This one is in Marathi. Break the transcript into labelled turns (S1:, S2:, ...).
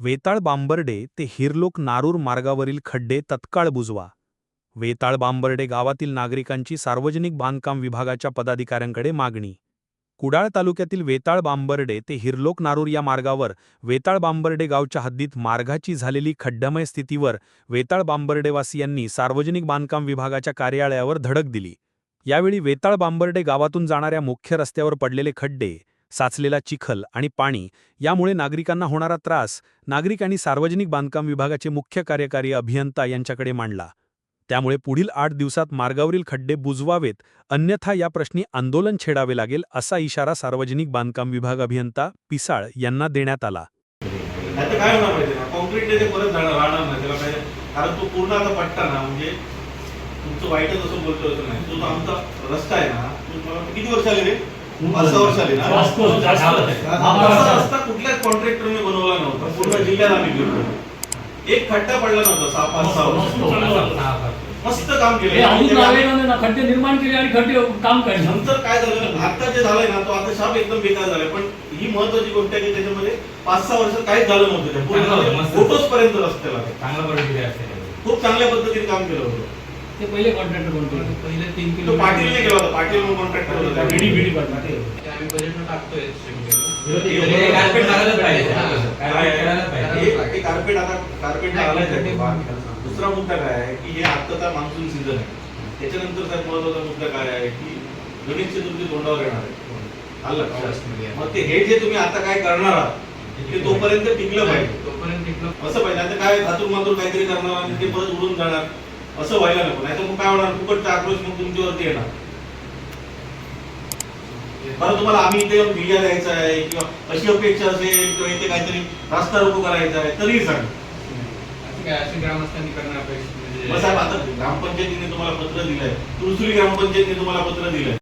S1: वेताळ बांबर्डे ते हिरलोक नारूर मार्गावरील खड्डे तत्काळ बुजवा. वेताळ बांबर्डे गावातील नागरिकांची सार्वजनिक बांधकाम विभागाच्या पदाधिकाऱ्यांकडे मागणी. कुडाळ तालुक्यातील वेताळ बांबर्डे ते हिरलोक नारूर या मार्गावर वेताळ बांबर्डे गावच्या हद्दीत मार्गाची झालेली खड्डमय स्थितीवर वेताळ बांबर्डेवासियांनी सार्वजनिक बांधकाम विभागाच्या कार्यालयावर धडक दिली. यावेळी वेताळ बांबर्डे गावातून जाणाऱ्या मुख्य रस्त्यावर पडलेले खड्डे साचलेला चिखल आणि पाणी यामुळे नागरिकांना होणारा त्रास नागरिक आणि सार्वजनिक बांधकाम विभागाचे मुख्य कार्यकारी अभियंता यांच्याकडे मांडला. त्यामुळे पुढील आठ दिवसात मार्गावरील खड्डे बुजवावेत अन्यथा या प्रश्नी आंदोलन छेडावे लागेल असा इशारा सार्वजनिक बांधकाम विभाग अभियंता पिसाळ यांना देण्यात आला.
S2: पट्टा ना म्हणजे तुमचं वाईटच असं बोलतो नाही. तो आमचा रस्ता आहे ना किती वर्ष आले रे? पाच सहा वर्ष आली ना. असा रस्ता कुठल्याच कॉन्ट्रॅक्टरने बनवला नव्हता. पूर्ण जिल्ह्यात आम्ही गेलो. एक खड्डा पडला नव्हता सहा पाच सहा वर्ष. मस्त काम केलं.
S3: ना खड्डे निर्माण केले आणि खड्डे काम काढले
S2: नंतर काय झालं आता जे झालंय ना तो आता शाप एकदम बेकार झालाय. पण ही महत्वाची गोष्ट आहे की त्याच्यामध्ये पाच सहा वर्ष काहीच झालं नव्हतं. फोटोज पर्यंत रस्त्याला.
S4: चांगला प्रतिक्रिया असते
S2: खूप चांगल्या पद्धतीने काम केलं होतं.
S3: ते पहिले कॉन्ट्रॅक्टर कोणते
S4: पहिले तीन
S2: तो
S4: किलो
S2: पाटीलने केला होता पाटील म्हणून कॉन्ट्रॅक्टर होता.
S3: बीडी बीडी पाटील
S4: आम्ही बजेट टाकतोय
S2: हे
S4: कार्पेट लागायला पाहिजे. कार्पेट करायला
S2: हे-
S4: पाहिजे.
S2: हे कार्पेट आता कार्पेट
S4: नाही,
S2: आलाय. दुसरा मुद्दा काय आहे की हे आत्ताचा मान्सून सीझन आहे. त्याच्यानंतर सर महत्त्वाचा मुद्दा काय आहे की गणेश चतुर्थी तोंडावर येणार आहे. आलं लक्षात?
S4: ऑगस्टमध्ये आहे.
S2: मग ते हे जे तुम्ही आता काय करणार आहात ते तोपर्यंत टिकलं पाहिजे.
S4: तोपर्यंत टिकलं
S2: असं पाहिजे. आता काय धातूर मातूर काहीतरी करणार आणि ते परत उडून जाणार. असं व्हायला नको नाही तर मग काय होणार? फुकटचा आक्रोश मग तुमच्यावरती येणार. बरं तुम्हाला आम्ही इथे बिया द्यायचा आहे किंवा अशी अपेक्षा असेल किंवा इथे काहीतरी रास्ता रोको करायचा आहे तरीही सांग.
S4: ग्रामस्थांनी करणं अपेक्षित म्हणजे
S2: मग साहेब आता ग्रामपंचायतीने तुम्हाला पत्र दिलंय. तुळसुली ग्रामपंचायतीने तुम्हाला पत्र दिलंय.